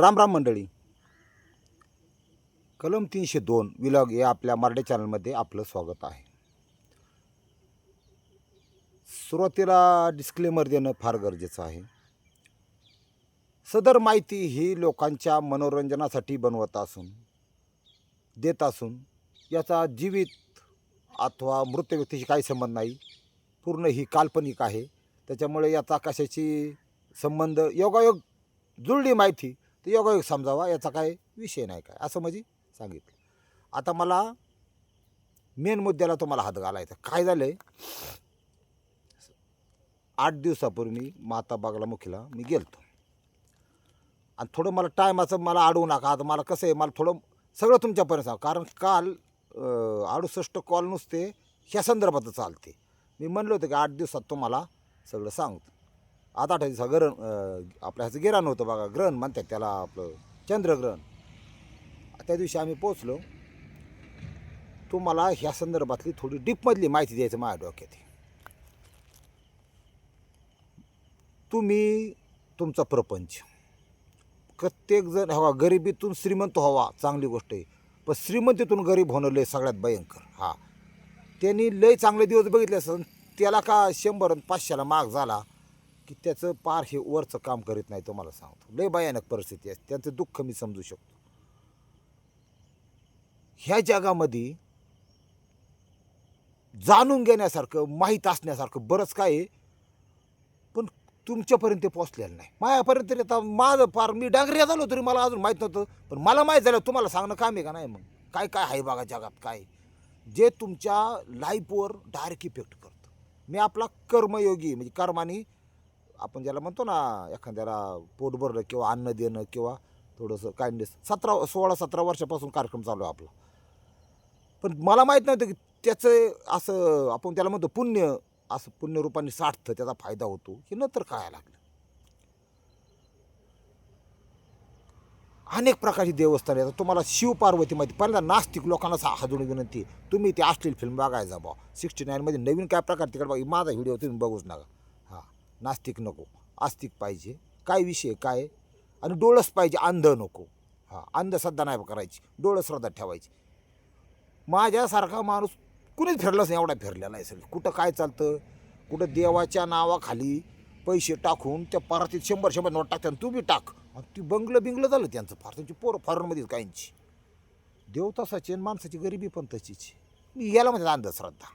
राम राम मंडळी. कलम तीनशे दोन विलॉग या आपल्या मराठी चॅनलमध्ये आपलं स्वागत आहे. सुरुवातीला डिस्क्लेमर देणं फार गरजेचं आहे. सदर माहिती ही लोकांच्या मनोरंजनासाठी बनवत असून देत असून याचा जीवित अथवा मृत व्यक्तीशी काही संबंध नाही. पूर्ण ही काल्पनिक आहे. त्याच्यामुळे याचा कशाची संबंध? योगायोग जुळली माहिती. तर योगायोग समजावा याचा काय विषय नाही काय असं म्हणजे सांगितलं. आता मला मेन मुद्द्याला तुम्हाला हात घालायचा काय झालं आहे आठ दिवसापूर्वी मी माता बागलामुखीला मी गेलतो. आणि थोडं मला टायमाचं मला अडवू नका आता मला कसं आहे मला थोडं सगळं तुमच्यापर्यंत सांग. कारण काल अडुसष्ट कॉल नुसते ह्या संदर्भात चालते. मी म्हणलं होतं की आठ दिवसात तुम्हाला सगळं सांगतो. आता आठ दिवसा ग्रहण अं, आपल्या ह्याचं गिराण होतं बघा ग्रहण म्हणतात त्याला आपलं चंद्रग्रहण त्या दिवशी आम्ही पोचलो तुम्हाला ह्या संदर्भातली थोडी डीपमधली माहिती द्यायचं माझ्या डोक्यात तुम्ही तुमचा प्रपंच. प्रत्येकजण हवा गरिबीतून श्रीमंत व्हावा चांगली गोष्ट आहे. पण श्रीमंतीतून गरीब होणं लय सगळ्यात भयंकर हा. त्यांनी लय चांगले दिवस बघितले असं त्याला का शंभर आणि पाचशेला माग झाला? की त्याचं पार हे वरचं काम करीत नाही तुम्हाला सांगतो. लय भयानक परिस्थिती आहे. त्यांचं दुःख मी समजू शकतो. ह्या जगामध्ये जाणून घेण्यासारखं माहीत असण्यासारखं बरंच काय आहे पण तुमच्यापर्यंत ते पोचलेलं नाही. माझ्यापर्यंत तरी आता माझं फार मी डांगऱ्या झालो तरी मला अजून माहीत नव्हतं पण मला माहीत झालं तुम्हाला सांगणं काम आहे का नाही मग? काय काय आहे बघा जगात काय? जे तुमच्या लाईफवर डायरेक्ट इफेक्ट करतं. मी आपला कर्मयोगी म्हणजे कर्माने आपण ज्याला म्हणतो ना एखाद्याला पोट भरणं किंवा अन्न देणं किंवा थोडंसं काइंडनेस सतरा सोळा सतरा वर्षापासून कार्यक्रम चालू आहे आपला. पण मला माहीत नव्हतं की त्याचं असं आपण त्याला म्हणतो पुण्य असं पुण्यरूपाने साठतं त्याचा फायदा होतो हे नंतर कळायला लागलं. अनेक प्रकारची देवस्थान येतात तुम्हाला शिवपार्वती माहिती पहिल्यांदा नास्तिक लोकांना सा- विनंती तुम्ही ते असलेली फिल्म बघायचा बा सिक्स्टी नाईनमध्ये नवीन काय प्रकार तिकडे बघा माझा व्हिडिओ तुम्ही बघूच नका. नास्तिक नको आस्तिक पाहिजे. काय विषय काय? आणि डोळस पाहिजे अंध नको. हां अंधश्रद्धा नाही करायची डोळस श्रद्धा ठेवायची. माझ्यासारखा माणूस कुणीच फिरलाच नाही एवढा फिरलेला आहे सगळं. कुठं काय चालतं? कुठं देवाच्या नावाखाली पैसे टाकून त्या परातीत शंभर शंभर नोट टाकतात तू बी टाक. आणि ती बंगलं बिंगलं झालं त्यांचं फार. त्यांची पोरं फॉरेनमध्येच काहींची. देव तसाची आणि माणसाची गरिबी पण तशीच मी याला म्हणजे अंधश्रद्धा.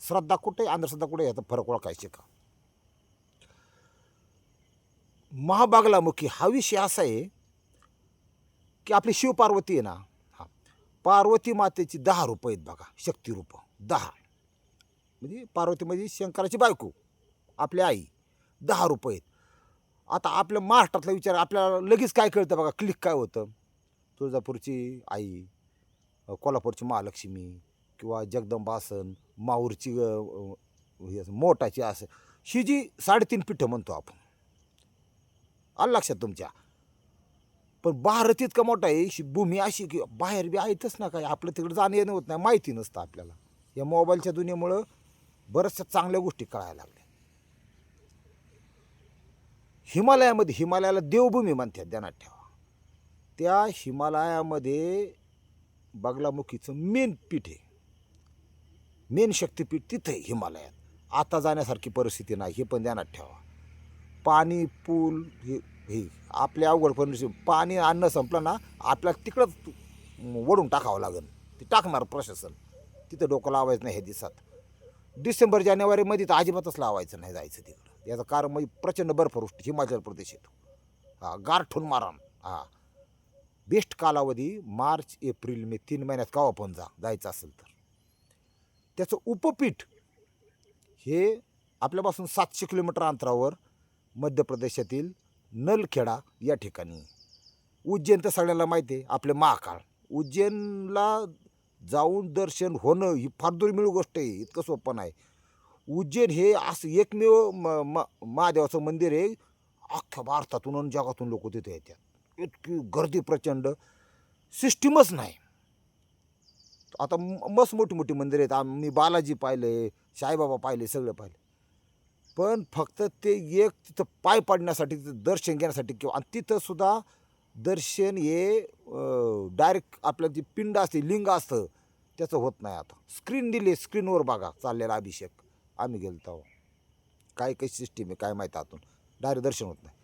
श्रद्धा कुठे? अंधश्रद्धा कुठे? याचा फरक ओळखायचे का? महाबागलामुखी हा विषय असा आहे की आपली शिवपार्वती आहे ना हा पार्वती मातेची दहा रुपये आहेत बघा शक्तिरूप दहा. म्हणजे पार्वती म्हणजे शंकराची बायको आपली आई दहा रुपये आहेत. आता आपल्या महाराष्ट्रातला विचार आपल्याला लगेच काय कळतं बघा क्लिक काय होतं? तुळजापूरची आई कोल्हापूरची महालक्ष्मी किंवा जगदंबा आसन माऊरची हे असं मोठाची असं ही जी साडेतीन पिठं म्हणतो आपण आलं लक्षात तुमच्या? पण भारत इतका मोठा आहे अशी भूमी अशी की बाहेर बी आहेतच ना काय? आपलं तिकडे जाणं येणं होत नाही माहिती नसतं आपल्याला. या मोबाईलच्या दुनियेमुळं बऱ्याचशा चांगल्या गोष्टी कळायला लागल्या. हिमालयामध्ये हिमालयाला देवभूमी म्हणतात ध्यानात ठेवा. त्या हिमालयामध्ये बगलामुखीचं मेन पीठ आहे. मेन शक्तिपीठ तिथं आहे हिमालयात. आता जाण्यासारखी परिस्थिती नाही हे पण ध्यानात ठेवा. पाणी पूल हे हे आपल्या अवघड परिस्थिती पाणी अन्न संपलं ना आपल्याला तिकडंच वडून टाकावं लागेल. ते टाकणार प्रशासन. तिथं डोकं लावायचं नाही ह्या दिवसात. डिसेंबर जानेवारीमध्ये तर अजिबातच लावायचं नाही जायचं तिकडं. याचं कारण म्हणजे प्रचंड बर्फवृष्टी हिमाचल प्रदेश येतो हां गारठून मारण. हां. बेस्ट कालावधी मार्च एप्रिल मे तीन महिन्यात कावा पण जा जायचं असेल तर. त्याचं उपपीठ हे आपल्यापासून सातशे किलोमीटर अंतरावर मध्य प्रदेशातील नलखेडा या ठिकाणी. उज्जैन तर सगळ्यांना माहिती आहे आपले महाकाळ. उज्जैनला जाऊन दर्शन होणं ही फार दुर्मिळ गोष्ट आहे इतकं सोपं नाही. उज्जैन हे असं एकमेव म म महादेवाचं मंदिर आहे अख्ख्या भारतातून आणि जगातून लोक तिथे येतात. इतकी गर्दी प्रचंड सिस्टीमच नाही. आता मस्त मोठी मोठी मंदिर आहेत आम्ही बालाजी पाहिले साईबाबा पाहिले सगळं पाहिले पण फक्त ते एक तिथं पाय पाडण्यासाठी तिथं दर्शन घेण्यासाठी किंवा आणि तिथंसुद्धा दर्शन हे डायरेक्ट आपलं जे पिंड असते लिंग असतं त्याचं होत नाही आता. स्क्रीन दिली स्क्रीनवर बघा चाललेला अभिषेक. आम्ही गेलो तेव्हा. काय काही सिस्टीम आहे काय माहीत आतून डायरेक्ट दर्शन होत नाही.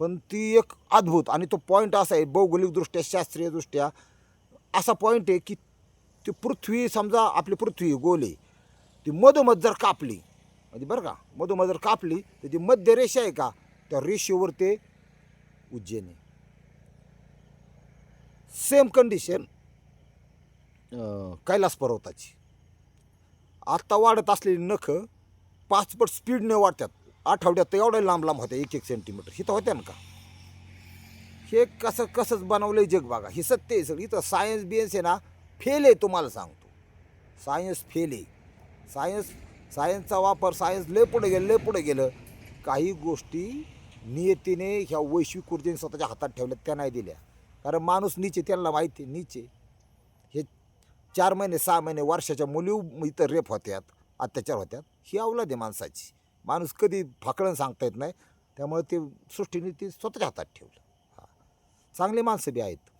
पण ती एक अद्भुत आणि तो पॉईंट असा आहे भौगोलिकदृष्ट्या शास्त्रीयदृष्ट्या असा पॉईंट आहे की ती पृथ्वी समजा आपली पृथ्वी गोले ती मधोमध जर कापली म्हणजे बरं का मधोमध जर कापली तर ती मध्य रेषा आहे का? त्या रेषेवर ते उज्जैन आहे. सेम कंडिशन कैलास पर्वताची. आत्ता वाढत असलेली नखं पाचपट स्पीडने वाढतात. आठवड्यात तर एवढ्या लांब लांब होत्या एक एक सेंटीमीटर हिथं होत्या ना का? हे कसं कसंच बनवलं आहे जग बघा. हे सत्य आहे सगळं. इथं सायन्स बियन्स आहे ना फेल आहे तुम्हाला सांगतो. सायन्स फेल आहे. सायन्स सायन्सचा वापर सायन्स लय पुढे गेलं लय पुढे गेलं. काही गोष्टी नियतीने ह्या वैश्विक ऊर्जेने स्वतःच्या हातात ठेवल्या त्या नाही दिल्या. कारण माणूस नीचे त्यांना माहिती आहे नीचे हे चार महिने सहा महिने वर्षाच्या मुली इथं रेप होत्यात अत्याचार होत्यात ही अवलाद आहे माणसाची. माणूस कधी फाकळून सांगता येत नाही त्यामुळे ते सृष्टीने ते स्वतःच्या हातात ठेवलं. हां. चांगले माणसं बी आहेत.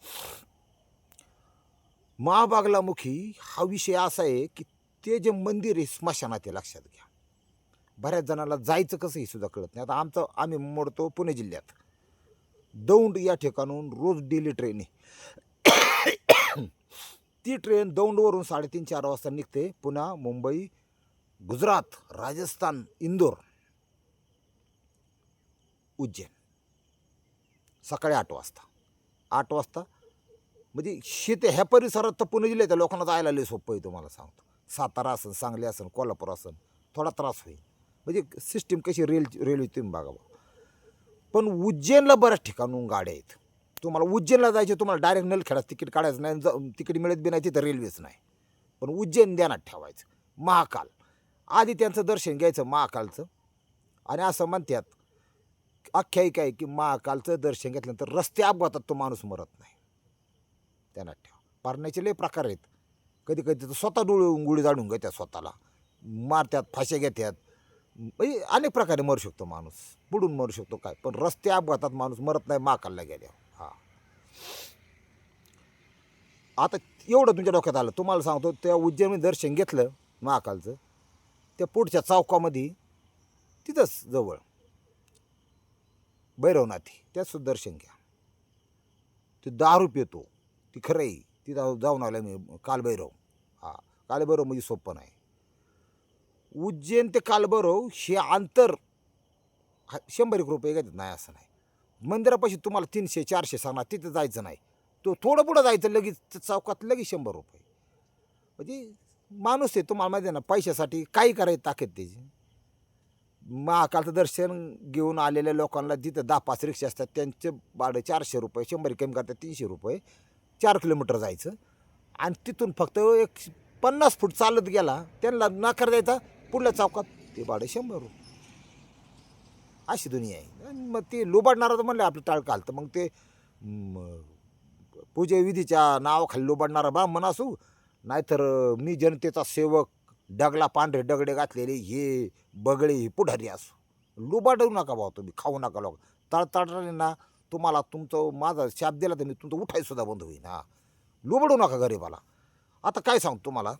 महाबागलामुखी हा विषय असा आहे की ते जे मंदिर आहे स्मशानात आहे लक्षात घ्या. बऱ्याच जणाला जायचं कसं हे सुद्धा कळत नाही. आता आमचं आम्ही मोडतो पुणे जिल्ह्यात. दौंड या ठिकाणून रोज डेली ट्रेन आहे. ती ट्रेन दौंडवरून साडेतीन चार वाजता निघते पुन्हा मुंबई गुजरात राजस्थान इंदोर. उज्जैन. सकाळी आठ वाजता. आठ वाजता म्हणजे शेते ह्या परिसरात तर पुणे जिल्ह्यात लोकांना जायला लय सोपं आहे तुम्हाला सांगतो. सातारा असन सांगली असन कोल्हापूर असन थोडा त्रास होईल. म्हणजे सिस्टीम कशी रेल रेल्वे तुम्ही बघा पण उज्जैनला बऱ्याच ठिकाणून गाड्या आहेत. तुम्हाला उज्जैनला जायचे तुम्हाला डायरेक्ट नलखेडात तिकीट काढायचं नाही ज तिकीट मिळत बी नाही तिथं रेल्वेच नाही. पण उज्जैन ध्यानात ठेवायचं. महाकाल. आधी त्यांचं दर्शन घ्यायचं महाकालचं. आणि असं म्हणतात आख्यायिका आहे की महाकालचं दर्शन घेतल्यानंतर रस्ते अपघातात तो माणूस मरत नाही. ध्यानात ठेवा. पारण्याचे लय प्रकार आहेत. कधी कधी तर स्वतः डोळे गुळी जाडून घेतात स्वतःला. मारतात फाश्या घेतात. म्हणजे अनेक प्रकारे मरू शकतो माणूस. बुडून मरू शकतो काय. पण रस्ते अपघातात माणूस मरत नाही महाकालला गेल्या हा. आता एवढं तुमच्या डोक्यात आलं. तुम्हाला सांगतो त्या उज्जैनमध्ये दर्शन घेतलं महाकालचं. त्या पुढच्या चौकामध्ये तिथंच जवळ. भैरवनाथी. त्याच सुद्धा दर्शन घ्या. ते दारू पितो. ती खरंही तिथं जाऊन आलं मी कालभैरव. हा कालभैरव म्हणजे सोपं नाही. उज्जैन ते कालभैरव हे अंतर हा- शंभर एक रुपये घेतात. नाही असं नाही. मंदिरापाशी तुम्हाला तीनशे चारशे सांगणार तिथं जायचं नाही. तो थोडं पुढं जायचं लगेच चौकात लगेच शंभर रुपये. म्हणजे माणूस आहे तुम्हाला माहिती आहे ना पैशासाठी काही करायची ताकद त्याची. महाकालचं दर्शन घेऊन आलेल्या लोकांना जिथं दहा पाच रिक्षा असतात त्यांचे भाडं चारशे रुपये शंभर कमी करतात तीनशे रुपये. चार किलोमीटर जायचं. आणि तिथून फक्त एक पन्नास फूट चालत गेला त्यांना नाकार द्यायचा पुढल्या चौकात ते भाडं शंभर रुपये. अशी दुनिया आहे. आणि मग ते लोबाडणारा तर म्हणलं आपलं टाळकाल तर मग ते पूजेविधीच्या नावाखाली लुबाडणारा ब्राह्मण असू नाहीतर मी जनतेचा सेवक डगला पांढरे डगडे घातलेले हे बगळे हे पुढारी असू. लुबाडू नका भाऊ तुम्ही खाऊ नका लोक. तळतळाने ना तुम्हाला तुमचं माझा शाप दिला तर मी तुमचं उठायसुद्धा बंद होईन. हां लुबडू नका गरीबाला. आता काय सांगतो तुम्हाला?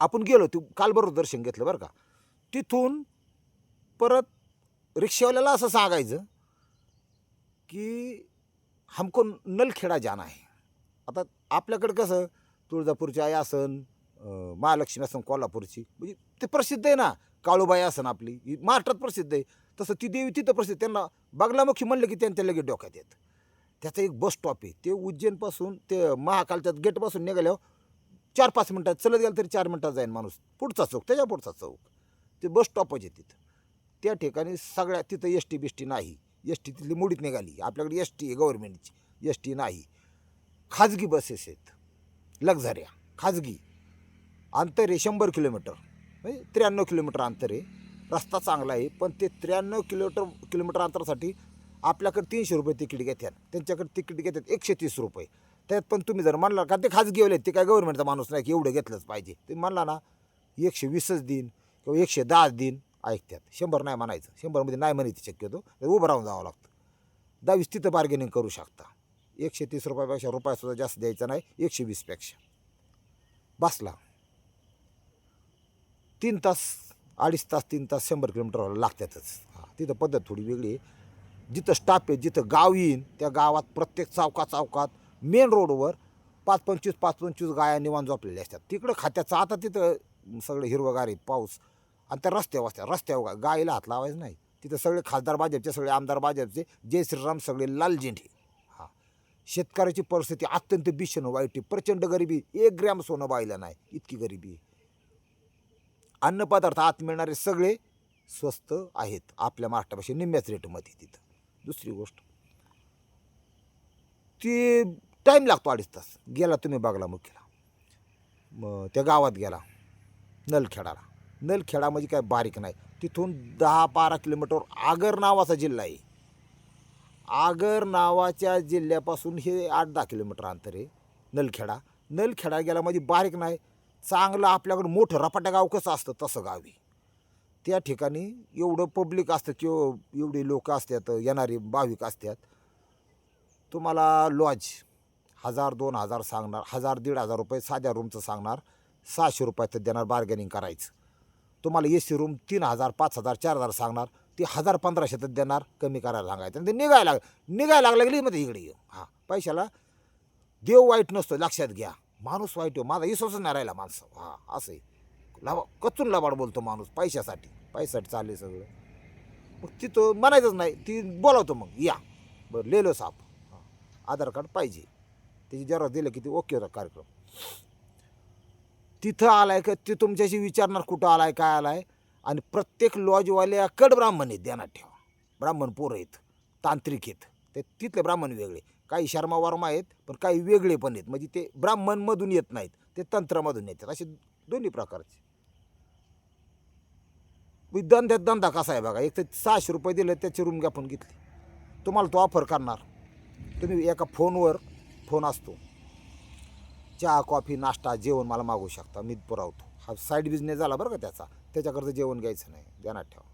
आपण गेलो ते कालबरोबर दर्शन घेतलं बरं का. तिथून परत रिक्षावाल्याला असं सांगायचं की हमको नलखेडा जाना आहे आता आपल्याकडे कसं? तुळजापूरची आई आसन महालक्ष्मी असन कोल्हापूरची. म्हणजे ते प्रसिद्ध आहे ना काळूबाई असन आपली. ही महाराष्ट्रात प्रसिद्ध आहे. तसं ती देवी तिथं प्रसिद्ध त्यांना बागलामुखी म्हणलं की त्यांच्या लगेच डोक्यात येत. त्याचं एक बस स्टॉप आहे. ते उज्जैनपासून ते महाकालच्या गेटपासून निघाल्यावर चार पाच मिनटात चलत गेलं तरी चार मिनटात जाईन माणूस. पुढचा चौक त्याच्या पुढचा चौक. ते बस स्टॉपच आहे तिथं. त्या ठिकाणी सगळ्या तिथं एस टी बिष्टी नाही. एस टी तिथली मुडीत निघाली. आपल्याकडे एस टी आहे गव्हर्मेंटची एस टी नाही. खाजगी बसेस आहेत. लक्झऱ्या खाजगी. अंतर आहे शंभर किलोमीटर. म्हणजे त्र्याण्णव किलोमीटर अंतर आहे. रस्ता चांगला आहे पण ते त्र्याण्णव किलोमीटर किलोमीटर अंतरासाठी आपल्याकडे तीनशे रुपये तिकीट घेतात. त्यांच्याकडे तिकीट घेतात एकशे तीस रुपये. त्यात पण तुम्ही जर म्हणला का ते खाजगी वाले ते काय गव्हर्नमेंटचा माणूस नाही की? एवढं घेतलंच पाहिजे. ते म्हणला ना एकशे वीसच दिन किंवा एकशे दहाच दिन ऐकतात. शंभर नाही म्हणायचं. शंभरमध्ये नाही म्हणायचं शक्यतो. तर उभं राहून जावं लागतं. दहावीस तिथं बार्गेनिंग करू शकता. एकशे तीस रुपयापेक्षा रुपयासुद्धा जास्त द्यायचा नाही एकशे वीसपेक्षा. बसला. तीन तास अडीच तास तीन तास शंभर किलोमीटर लागतातच. हा तिथं पद्धत थोडी वेगळी आहे. जिथं स्टाफ आहे जिथं गाव येईन त्या गावात प्रत्येक चौका चौकात मेन रोडवर पाच पंचवीस पाच पंचवीस गाया निवान झोपलेल्या असतात. तिकडं खात्याचं आता तिथं सगळं हिरवगार आहे पाऊस. आणि त्या रस्त्यावर असतात. रस्त्यावर गायीला हात लावायचं नाही. तिथं सगळे खासदार भाजपचे सगळे आमदार भाजपचे. जय श्रीराम सगळे लाल झेंडे. हा. शेतकऱ्याची परिस्थिती अत्यंत भीषण वाईट आहे. प्रचंड गरिबी. एक ग्रॅम सोनं बायला नाही. इतकी गरिबी आहे. अन्नपदार्थ आत मिळणारे सगळे स्वस्त आहेत. आपल्या महाराष्ट्रापाशी निम्म्याच रेटमध्ये तिथं. दुसरी गोष्ट ती टाईम लागतो अडीच तास. गेला तुम्ही बागला मुख्यला मग त्या गावात गेला नलखेडाला. नलखेडा म्हणजे काय बारीक नाही. तिथून दहा बारा किलोमीटरवर आगर नावाचा जिल्हा आहे. आगर नावाच्या जिल्ह्यापासून हे आठ दहा किलोमीटर अंतर आहे नलखेडा. नलखेडा गेला म्हणजे बारीक नाही चांगलं आपल्याकडं मोठं रपाटा गाव कसं असतं तसं गावी. त्या ठिकाणी एवढं पब्लिक असतं किंवा एवढी लोक असतात येणारी भाविक असतात. तुम्हाला लॉज हजार दोन हजार सांगणार हजार दीड हजार रुपये साध्या रूमचं सांगणार सहाशे रुपयाचं देणार बार्गेनिंग करायचं. तुम्हाला ए सी रूम तीन हजार पाच हजार चार हजार सांगणार ते हजार पंधराशे तर देणार कमी करायला सांगायचं. आणि ते निघायला लाग निघायला लागलं की मग इकडे येऊ हां पैशाला देव वाईट नसतो लक्षात घ्या. माणूस वाईट आहे. माझा विश्वासच नाही राहिला माणसं हां असं आहे. लबा कचून लबाड बोलतो माणूस पैशासाठी. पैशासाठी चालले सगळं. मग तिथं म्हणायचंच नाही. ती बोलावतो मग. या. बरं लिहिलो साप. हां. आधार कार्ड पाहिजे. त्याची जरा दिलं की ते ओके होता कार्यक्रम. तिथं आलाय का? ते तुमच्याशी विचारणार कुठं आलाय काय आलाय? आणि प्रत्येक लॉजवाल्याकड ब्राह्मण आहेत. ध्यानात ठेवा. ब्राह्मण पोरं आहेत. तांत्रिक आहेत. ते तिथले ब्राह्मण वेगळे. काही शर्मा वर्मा आहेत पण काही वेगळे पण आहेत. म्हणजे ते ब्राह्मणमधून येत नाहीत ते तंत्रामधून येतात. असे दोन्ही प्रकारचे. मी धंद्यात धंदा कसा आहे बघा? एक तर सहाशे रुपये दिले त्याची रूम घ्या आपण घेतली. तुम्हाला तो ऑफर करणार. तुम्ही एका फोनवर फोन असतो. चहा कॉफी नाश्ता जेवण मला मागू शकता. मी पुरवतो. हा साईड बिझनेस झाला बरं का त्याचा. त्याच्याकरता जेवण घ्यायचं नाही. ध्यानात ठेवा.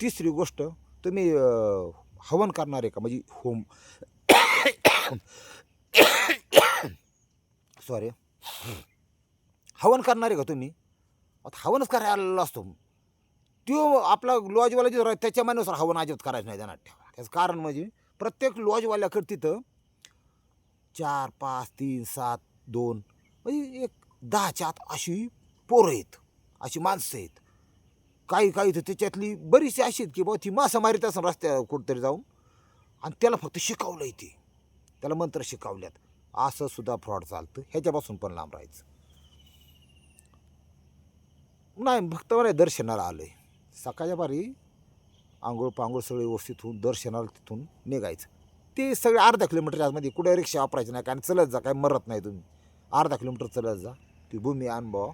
तिसरी गोष्ट तुम्ही हवन करणार आहे का? म्हणजे होम. सॉरी हवन करणारे का तुम्ही? आता हवनच करायला असतो. तो आपला लॉजवाला जो राहतो त्याच्या मानुसार हवन अजिबात करायचं नाही ध्यानात ठेवा. त्याचं कारण म्हणजे प्रत्येक लॉजवाल्याकडे तिथं चार पाच तीन सात दोन म्हणजे एक दहाच्या आत अशी पोरं आहेत. अशी माणसं आहेत. काही काही तर त्याच्यातली बरीचशी अशी आहेत की बाबा ती मासा मारित असं रस्त्या कुठंतरी जाऊन. आणि त्याला फक्त शिकवलं ते. त्याला मंत्र शिकवल्यात. असं सुद्धा फ्रॉड चालतं. ह्याच्यापासून पण लांब राहायचं. नाही फक्त मला दर्शनाला आलं आहे सकाळच्या बारी आंघोळ पांघोळ सगळे व्यवस्थित होऊन दर्शनाला तिथून निघायचं. ते सगळे अर्धा किलोमीटर आतमध्ये कुठे रिक्षा वापरायची नाही कारण चलत जा काय मरत नाही तुम्ही. अर्धा किलोमीटर चलत जा. ती भूमी अनुभव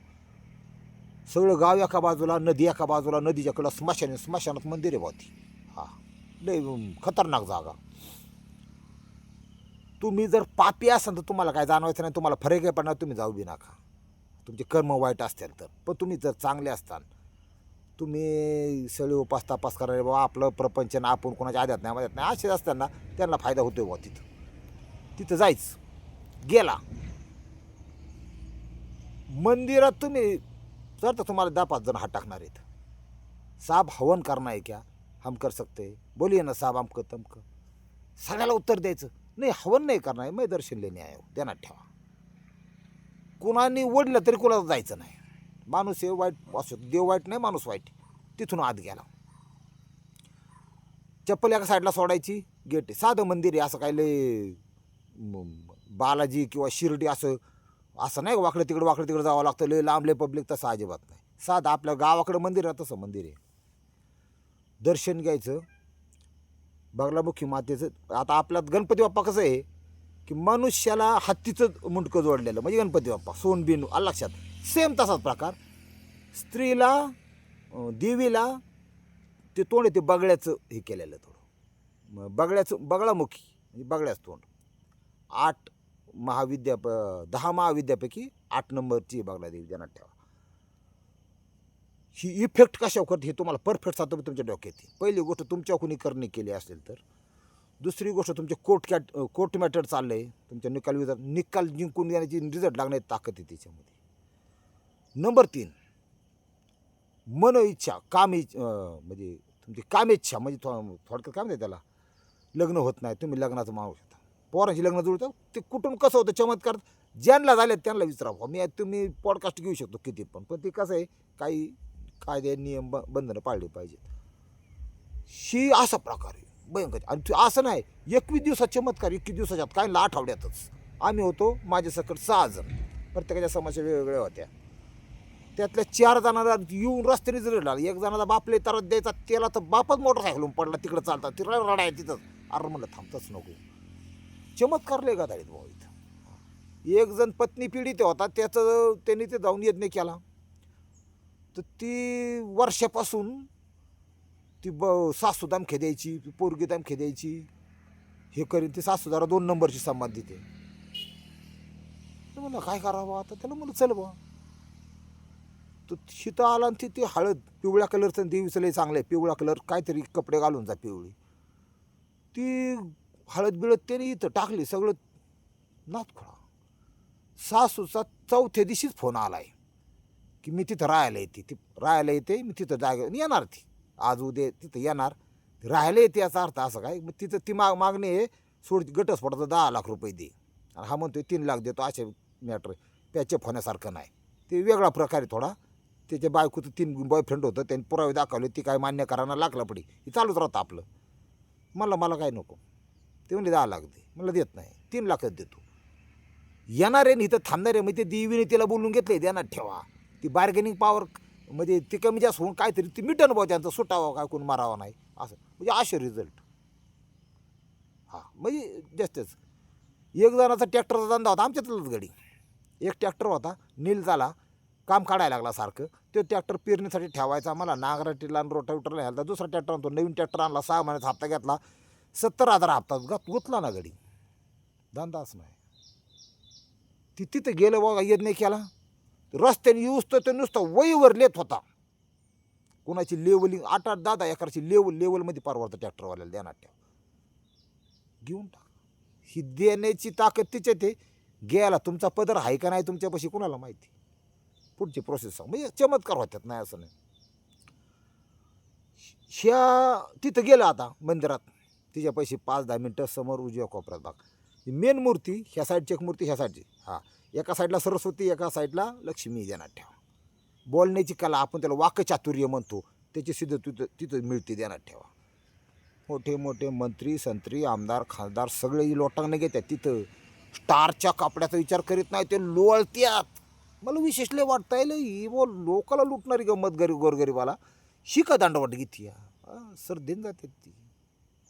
सगळं गाव एका बाजूला नदी एका बाजूला नदीच्याकडं स्मशान स्मशानात मंदिर आहे भाती हा. लय खतरनाक जागा. तुम्ही जर पापी असाल तर तुम्हाला काय जाणवायचं नाही तुम्हाला फरक आहे पडणार तुम्ही जाऊ बी नका. तुमचे कर्म वाईट असतील तर. पण तुम्ही जर चांगले असताल तुम्ही सगळे उपास तपास करायला बाबा आपलं प्रपंच ना आपण कोणाच्या आद्यात नाही मध्यात नाही असेच असताना त्यांना फायदा होतोय बुवा तिथं. तिथं जायचं. गेला. मंदिरात तुम्ही तर तर तुम्हाला दहा पाच जण हात टाकणार आहेत. साब हवन करणार आहे क्या? हम कर सकते. बोलिये ना साब हमको तमकं. सगळ्याला उत्तर द्यायचं. नाही हवन नाही करणार आहे. दर्शन लेणे आहे. ध्यानात ठेवा. कुणाने ओढलं तरी कुणाला जायचं नाही. माणूस हे वाईट असो देव वाईट नाही माणूस वाईट. तिथून आत गेला. चप्पल एका साईडला सोडायची. गेट आहे. साधं मंदिर आहे. असं काय लय बालाजी किंवा शिर्डी असं असं नाही वाकडं तिकडं वाकडं तिकडं जावं लागतं. लय लांबले पब्लिक तसं अजिबात नाही. साधं आपल्या गावाकडं मंदिर आहे तसं मंदिर आहे. दर्शन घ्यायचं. बगलामुखी मातेचं. आता आपल्यात गणपती बाप्पा कसं आहे की मनुष्याला हत्तीचं मुंडकं जोडलेलं. म्हणजे गणपती बाप्पा सोन बिनू आलं लक्षात. सेम तसाच प्रकार. स्त्रीला देवीला ते तोंड आहे ते बगळ्याचं हे केलेलं थोडं. मग बगळ्याचं बगळामुखी म्हणजे बगळ्याचं तोंड. आठ महाविद्याप दहा महाविद्यापैकी आठ नंबरची बागला देवी ध्यानात ठेवा. ही इफेक्ट कशावर करते हे तुम्हाला परफेक्ट साधं तुमच्या डोक्यात येते पहिली गोष्ट तुमच्या कुणी करणे केली असेल तर दुसरी गोष्ट तुमचे कोर्ट कॅट कोर्ट मॅटर चाललं आहे तुमच्या निकाल विधार निकाल जिंकून देण्याची रिझल्ट लागण्याची ताकद आहे त्याच्यामध्ये. नंबर तीन मन इच्छा काम म्हणजे तुमची काम इच्छा म्हणजे थो- थोडक्यात काय म्हणते त्याला? लग्न होत नाही तुम्ही लग्नाचं माणूस. शकता पोरांची लग्न जुळतं ते कुठून कसं होतं चमत्कार ज्यांना झाले त्यांना विचारावं. हो, मी तुम्ही पॉडकास्ट घेऊ शकतो किती पण. पण ते कसं आहे काही कायदे नियम ब बंधनं पाळली पाहिजेत. शी असा प्रकार आहे भयंकर. आणि ते असं नाही एकवीस दिवसात चमत्कार एकवीस दिवसाच्या आत काय ना आठवड्यातच आम्ही होतो माझ्यासकट सहा जण. प्रत्येकाच्या समस्या वेगवेगळ्या होत्या. त्यातल्या चार जणांना येऊन रस्त्याने जरी लागला एक जणाला बापले तर द्यायचा त्याला तर बापच मोटरसायकलून पडला तिकडं चालतात तिकडे रडाय तिथंच अरे म्हणलं थांबतच नको. चमत्कार लय गादाडीत भाऊ इथं. एक जण पत्नी पीडित होता त्याचं त्यांनी ते जाऊन यज्ञ केला. तर ती वर्षापासून ती ब सासूदाम खेदायची पोरगीदाम खेदायची हे करीन ती सासू जरा दोन नंबरची संबंध देते. तर म्हणलं काय करावं आता? त्याला म्हणलं चल बा तर शिता आला आणि ती ती हळद पिवळ्या कलरचं देवीचं लय चांगलं आहे. पिवळा कलर काहीतरी कपडे घालून जा पिवळी. ती हळद बिळद त्याने इथं टाकली सगळं नातखुळा सासूचा चौथ्या दिवशीच फोन आलाय की मी तिथं राहायला येते ती राहायला येते मी तिथं जागे येणार ती. आज उद्या तिथं येणार. राहायला येते याचा अर्थ असं काय मग तिथं ती माग मागणी आहे सोड घटस्फोटाचं दहा लाख रुपये दे. आणि हा म्हणतोय तीन लाख देतो असे मॅटर त्याचे होण्यासारखं नाही. ते वेगळा प्रकार आहे थोडा. त्याच्या बायकोचं तीन बॉयफ्रेंड होतं त्यांनी पुरावे दाखवले ती काय मान्य करायला लागला पडी. हे चालूच राहतं आपलं. मला मला काय नको. ते म्हणले दहा लाख दे. मला देत नाही. तीन लाखच देतो. येणार आहे इथं थांबणार आहे मग ते देवीने तिला बोलून घेतले देणार ठेवा. ती बार्गेनिंग पॉवर म्हणजे ती कमी जास्त होऊन काहीतरी ती मिटन भाऊ त्यांचं सुटावं काय कोण मारावा नाही असं. म्हणजे असे रिझल्ट हां म्हणजे जास्तच एक जणाचा ट्रॅक्टरचा धंदा होता आमच्यातलाच गडी. एक ट्रॅक्टर होता नील झाला काम काढायला लागला सारखं. तो ट्रॅक्टर पेरणीसाठी ठेवायचा मला नागराटीला आणि रोटाविटरला ह्याला दुसरा ट्रॅक्टर आणतो नवीन ट्रॅक्टर आणला सहा महिन्याचा हप्ता घेतला. सत्तर हजार हप्ता गत गुतला ना गडी. धंदाच नाही. ती तिथं गेलं बघा नाही केला. रस्त्याने येऊस तर ते नुसतं वहीवर लेत होता. कोणाची लेवलिंग आठ आठ दहा दहा एकरची लेवल लेवलमध्ये परवडतं ट्रॅक्टरवाल्याला देणार ठेव घेऊन टाक. ही देण्याची ताकद तिच्या आहे. घ्यायला तुमचा पदर आहे का नाही तुमच्यापाशी कुणाला माहिती? पुढची प्रोसेस सांग. म्हणजे चमत्कार होतात नाही असं नाही. ह्या तिथं गेलं आता मंदिरात. तिच्या पाच दहा मिनटं समोर उजव्या कोपऱ्यात बाग मेन मूर्ती ह्या साईडची एक मूर्ती ह्या साईडची हां. एका साईडला सरस्वती एका साईडला लक्ष्मी देण्यात ठेवा. बोलण्याची कला आपण त्याला वाकचातुर्य म्हणतो. त्याची सिद्ध तिथं तिथं मिळते देण्यात ठेवा. मोठे मोठे मंत्री संत्री आमदार खासदार सगळे लोटांना घेतात तिथं. स्टारच्या कपड्याचा विचार करीत नाही ते लोळत्यात. मला विशेष लय वाटतं आहे ही व लोकाला लुटणारी गंमत गरीब गोरगरीबाला. शिका दांडवट घेती सर देऊन जाते ती.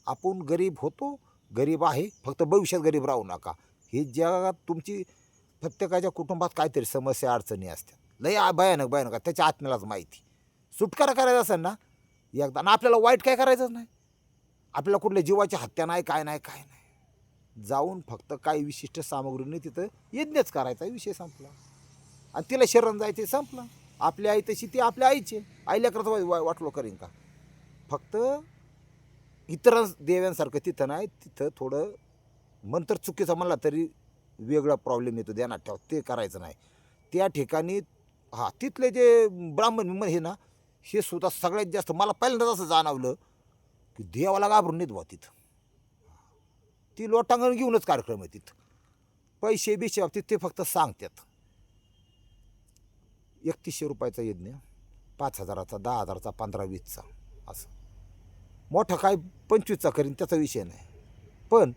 आपण गरीब होतो गरीब आहे फक्त भविष्यात गरीब राहू नका. हे जगात तुमची प्रत्येकाच्या कुटुंबात काहीतरी समस्या अडचणी असतात. लय भयानक भयानक आहे. त्याच्या आत्म्यालाच माहिती. सुटकारा करायचा असेल ना एकदा. आणि आपल्याला वाईट काय करायचंच नाही. आपल्याला कुठल्या जीवाची हत्या नाही काय नाही काय नाही. जाऊन फक्त काही विशिष्ट सामग्रीने तिथं यज्ञच करायचा. विषय संपला. आणि तिला शरण जायचं संपलं. आपली आई तशी ती आपल्या आईची आईला करता वाटलो करीन का? फक्त इतर देव्यांसारखं तिथं नाही तिथं थोडं मंत्र चुकीचा म्हणला तरी वेगळा प्रॉब्लेम येतो ध्यानात ठेवा ते करायचं नाही. त्या ठिकाणी हां तिथले जे ब्राह्मण विमन हे ना हे सुद्धा सगळ्यात जास्त मला पहिल्यांदाच असं जाणवलं की देवाला घाबरून नाहीत बुवा तिथं. ती लोटांगण घेऊनच कार्यक्रम आहे तिथं. पैसे बिशे बाबतीत ते फक्त सांगतात. एकतीसशे रुपयाचा यज्ञ पाच हजाराचा दहा हजाराचा पंधरा वीसचा असं. मोठा काय पंचवीसचा करीन त्याचा विषय नाही. पण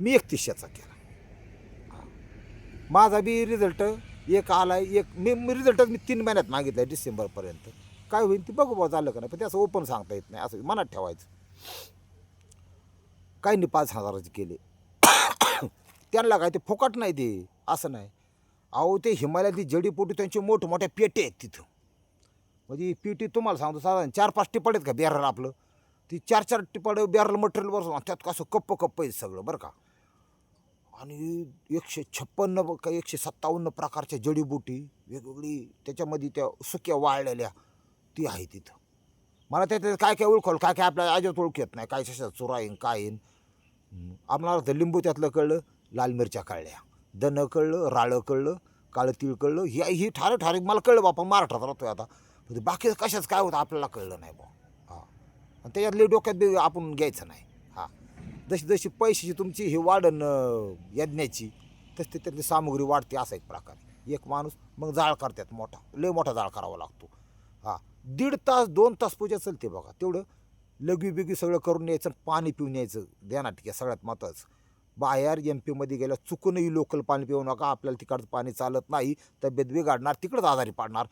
मी एकतीसशेचा केला. माझा बी रिझल्ट एक आला एक मी रिझल्टच मी तीन महिन्यात मागितला आहे डिसेंबरपर्यंत काय होईल ते बघू बा झालं का नाही पण त्याचं ओपन सांगता येत नाही असं मनात ठेवायचं. काही नाही पाच हजाराचे केले. त्यांना काय ते फुकट नाही ते असं नाही. अहो ते हिमालयातली जडीपोटी त्यांचे मोठमोठ्या पेटे आहेत तिथं. म्हणजे पेटी तुम्हाला सांगतो साधारण चार पाच टिपाड आहेत का बिहार आपलं? ती चार चार टिपाडं बेरल मटेरियल बसून त्यात कसं कप्प कप्प आहे सगळं बरं का? आणि एकशे छप्पन्न का एकशे सत्तावन्न प्रकारच्या जडीबुटी वेगवेगळी त्याच्यामध्ये त्या सुक्या वाळलेल्या ती आहे तिथं. मला त्याच्यात काय काय ओळखल काय काय आपल्या अजिबात ओळख येत नाही काय कशा चुरा येईन काय येईन हं. आपणाला तर लिंबू त्यातलं कळलं लाल मिरच्या कळल्या. दनं कळलं राळं कळलं काळं तीळ कळलं ही ही ठारे ठारीक मला कळलं बापा महाराष्ट्रात राहतोय आता. बाकी कशाच काय होतं आपल्याला कळलं नाही बा आणि त्याच्यातले डोक्यात बी आपण घ्यायचं नाही. हां. जशी जशी पैशाची तुमची ही वाढन यज्ञाची तशी त्यातली सामुग्री वाढते असा एक प्रकार एक माणूस मग जाळ करतात मोठा. लय मोठा जाळ करावा लागतो. हां. दीड तास दोन तास पूजा चालते बघा. तेवढं लघवी बिगी सगळं करून यायचं पाणी पिऊन यायचं ध्यानात घ्या सगळ्यात महत्त्वाचं बाहेर एम पीमध्ये गेल्या चुकूनही लोकल पाणी पिऊ नका. आपल्याला तिकडचं पाणी चालत नाही. तब्येत बिघडणार. तिकडंच आजारी पाडणार.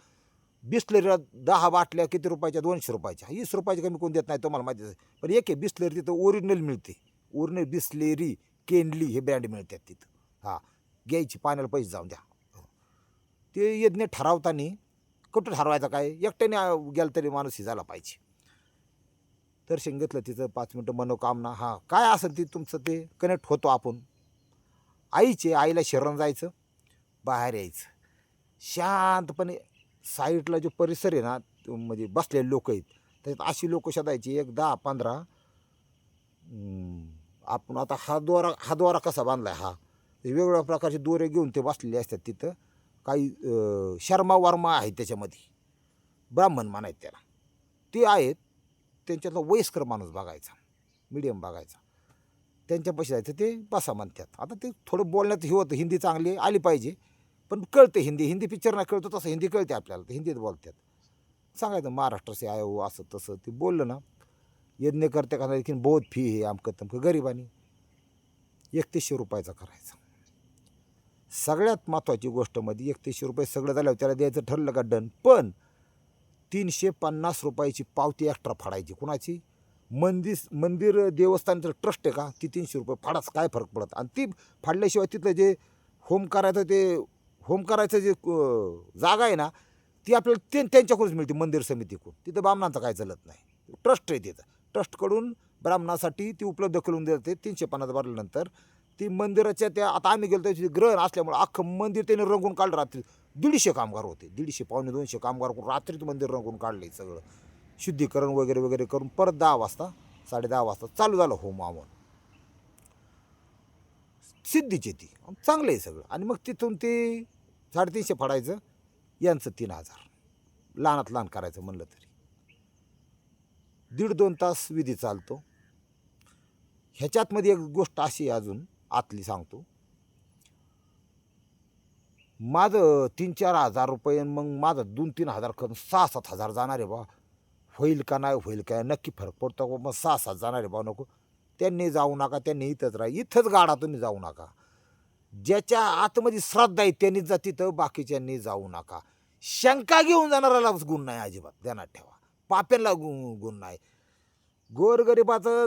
बिस्लरीला दहा बाटल्या किती रुपयाच्या? दोनशे रुपयाच्या. वीस रुपयाची कमी कोण देत नाही तुम्हाला माहिती आहे. पण एक आहे बिस्लेरी तिथं ओरिजिनल मिळते. ओरिजिनल बिस्लेरी केनली हे ब्रँड मिळतात तिथं. हां घ्यायची पाण्याला पैसे जाऊन द्या. हो. ते यज्ञ ठरवताना कुठं ठरवायचं काय? एकट्याने गेलं तरी माणूस ही झाला पाहिजे. तर शेंगतलं तिचं पाच मिनटं मनोकामना. हां काय असेल ते तुमचं ते कनेक्ट होतो आपण. आईचे आईला शरण जायचं बाहेर यायचं. शांतपणे साईडला जो परिसर आहे ना तो म्हणजे बसलेले लोक आहेत त्याच्यात अशी लोक शोधायची एक दहा पंधरा. आपण आता हा दोरा हा दोरा कसा बांधला आहे हा वेगवेगळ्या प्रकारचे दोरे घेऊन ते बसलेले असतात तिथं. काही शर्मा वर्मा आहेत त्याच्यामध्ये. ब्राह्मण म्हणायत त्याला. ते आहेत त्यांच्यातला वयस्कर माणूस बघायचा मीडियम बघायचा. त्यांच्यापाशी जायचं ते बसा म्हणतात. आता ते थोडं बोलण्यात हे होतं हिंदी चांगली आली पाहिजे. पण कळते हिंदी हिंदी पिक्चरना कळतो तसं हिंदी कळते आपल्याला ते हिंदीत बोलतात. सांगायचं महाराष्ट्राचे से हो असं तसं. ते बोललं ना यज्ञ करते का नाही बहुत फी हे आमकं तमकं गरिबानी. एकतीसशे रुपयाचा करायचा. सगळ्यात महत्त्वाची गोष्टमध्ये एकतीसशे रुपये सगळं झाल्यावर त्याला द्यायचं ठरलं का? डन पण तीनशे पन्नास रुपयाची पावती एक्स्ट्रा फाडायची. कुणाची? मंदिर मंदिर देवस्थानचं ट्रस्ट आहे का? ती तीनशे रुपये फाडाच काय फरक पडत? आणि ती फाडल्याशिवाय तिथलं जे होम करायचं ते होम करायचं जे जागा आहे ना ती आपल्याला ते त्यांच्याकडूनच मिळते मंदिर समितीकडून. तिथं ब्राह्मणांचं काय चालत नाही. ट्रस्ट आहे तिथं. ट्रस्टकडून ब्राह्मणासाठी ती उपलब्ध करून देते. तीनशे पन्नास भरल्यानंतर ती मंदिराच्या त्या आता आम्ही गेलो त्याची ग्रहण असल्यामुळे अख्खं मंदिर त्याने रंगून काढलं रात्री. दीडशे कामगार होते. दीडशे पावणे दोनशे कामगार करून रात्रीत मंदिर रंगून काढले सगळं. शुद्धीकरण वगैरे वगैरे करून परत दहा वाजता साडे दहा वाजता चालू झालं होम आवन सिद्धीची ती. चांगलं आहे सगळं. आणि मग तिथून ते साडेतीनशे फाडायचं यांचं तीन हजार. लहानात लहान करायचं म्हणलं तरी. दीड दोन तास विधी चालतो. ह्याच्यातमध्ये एक गोष्ट अशी अजून आतली सांगतो. माझं तीन चार हजार रुपये आणि मग माझं दोन तीन हजार करून सहा सात हजार जाणार आहे बा. होईल का नाही होईल काय नक्की फरक पडतो मग सहा सात जाणार आहे बा नको. त्यांनी जाऊ नका त्यांनी इथंच राहा. इथंच गाडा तुम्ही जाऊ नका. ज्याच्या आतमध्ये श्रद्धा आहे त्यांनी जा तिथं बाकीच्यांनी जाऊ नका. शंका घेऊन जाणाऱ्याला गुण नाही अजिबात. ध्यानात ठेवा. पाप्यांना गु गुण नाही. गोरगरिबाचं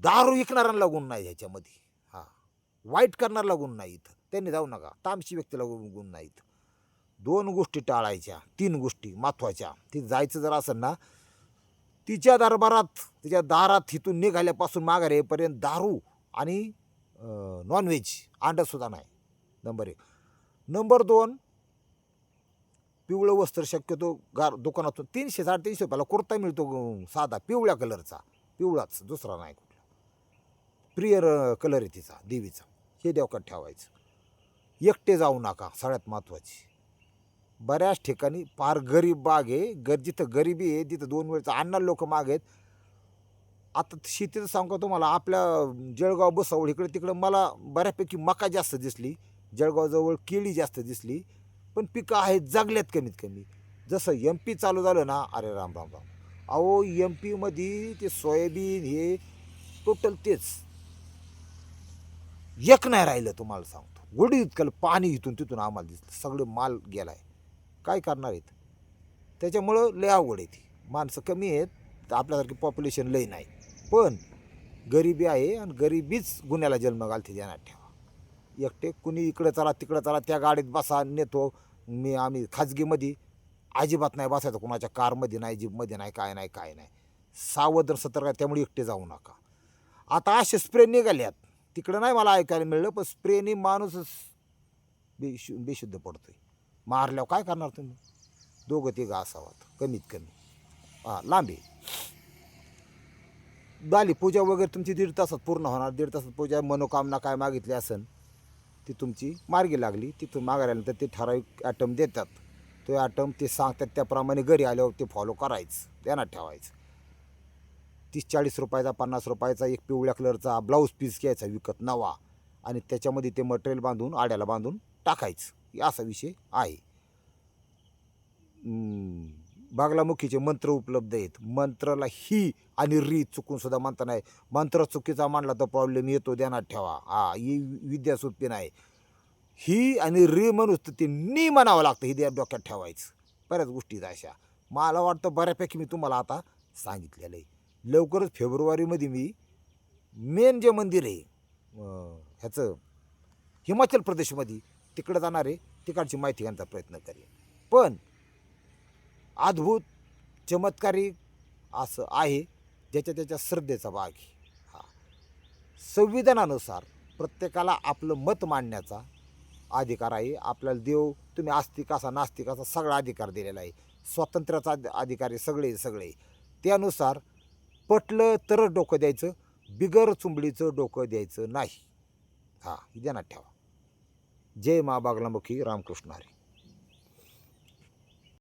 दारू विकणाऱ्यांना गुण नाही ह्याच्यामध्ये. हां. वाईट करणाऱ्याला गुण नाही इथं. त्यांनी जाऊ नका. तामशी व्यक्तीला गुण गुण नाही इथं. दोन गोष्टी टाळायच्या. तीन गोष्टी महत्त्वाच्या ती जायचं जर असेल ना तिच्या दरबारात तिच्या दारात हिथून निघाल्यापासून माघार येईपर्यंत दारू आणि नॉनव्हेज अंडंसुद्धा नाही. नंबर एक. नंबर दोन पिवळं वस्त्र शक्यतो गार दुकानातून तीनशे साडेतीनशे रुपयाला कुर्ता मिळतो साधा पिवळ्या कलरचा पिवळाच दुसरा नाही कुठला. प्रियर कलर आहे तिचा देवीचा. हे देवकात ठेवायचं. एकटे जाऊ नका सगळ्यात महत्त्वाची बऱ्याच ठिकाणी फार गरीब बाग आहे गर जिथं गरिबी आहे तिथं दोन वेळचं अण्णा लोक माग आहेत आता शेतीचं सांगतो तुम्हाला आपल्या जळगाव बसावळ इकडे तिकडं मला बऱ्यापैकी मका जास्त दिसली जळगावजवळ केळी जास्त दिसली पण पिकं आहेत जगल्यात कमीत कमी. जसं एम पी चालू झालं ना अरे राम राम राम. अहो एम पीमध्ये ते सोयाबीन हे टोटल तेच. एक नाही राहिलं तुम्हाला सांगतो. गुढी इतकं पाणी इथून तिथून आम्हाला दिसलं. सगळं माल गेला आहे काय करणार आहेत? त्याच्यामुळं लय अवघड आहे ती. माणसं कमी आहेत तर आपल्यासारखी पॉप्युलेशन लय नाही. पण गरिबी आहे आणि गरिबीच गुन्ह्याला जन्म घालते ध्यानात ठेवा. एकटे कुणी इकडं चला तिकडं चला त्या गाडीत बसा नेतो. मी आम्ही खाजगीमध्ये अजिबात नाही बसायचं कुणाच्या कारमध्ये नाही जीपमध्ये नाही काय नाही काय नाही. सावध सतर्क त्यामुळे एकटे जाऊ नका. आता असे स्प्रे निघाल्यात. तिकडं नाही मला ऐकायला मिळलं पण स्प्रेने माणूसच बेशु बेशुद्ध पडतोय. मारल्यावर काय करणार तुम्ही? दोघं तिघं असावात कमीत कमी. हां लांबी झाली. पूजा वगैरे तुमची दीड तासात पूर्ण होणार. दीड तासात पूजा मनोकामना काय मागितली असेल ती तुमची मार्गी लागली. तिथून मागायल्यानंतर ते ठराविक ॲटम देतात. तो ॲटम ते सांगतात त्याप्रमाणे घरी आल्यावर ते फॉलो करायचं. त्यांना ठेवायचं. तीस चाळीस रुपयाचा पन्नास रुपयाचा एक पिवळ्या कलरचा ब्लाऊज पीस घ्यायचा विकत नवा. आणि त्याच्यामध्ये ते मटेरियल बांधून आड्याला बांधून टाकायचं. असा विषय आहे. बागलामुखीचे मंत्र उपलब्ध आहेत. मंत्राला ही आणि री चुकून सुद्धा म्हणता नाही. मंत्र चुकीचा मांडला तर प्रॉब्लेम येतो ध्यानात ठेवा. हा ही विद्या सोपी नाही. ही आणि री म्हणूच तर ते नी म्हणावं लागतं ही द्या डोक्यात ठेवायचं. बऱ्याच गोष्टी अशा. मला वाटतं बऱ्यापैकी मी तुम्हाला आता सांगितलेलं आहे. लवकरच फेब्रुवारीमध्ये मी मेन जे मंदिर आहे ह्याचं हिमाचल प्रदेशमध्ये तिकडं जाणार आहे तिकडची माहिती घेण्याचा प्रयत्न करेन. पण अद्भुत चमत्कारी असं आहे ज्याच्या त्याच्या श्रद्धेचा भाग आहे. हा. संविधानानुसार प्रत्येकाला आपलं मत मांडण्याचा अधिकार आहे. आपल्याला देव तुम्ही आस्तिक असा नास्तिक असा सगळा अधिकार दिलेला आहे. स्वातंत्र्याचा अधिकार आहे सगळे सगळे. त्यानुसार पटलं तरच डोकं द्यायचं बिगर चुंबडीचं डोकं द्यायचं नाही. हां ध्यानात ठेवा. जय मा बागलामुखी रामकृष्ण हरी.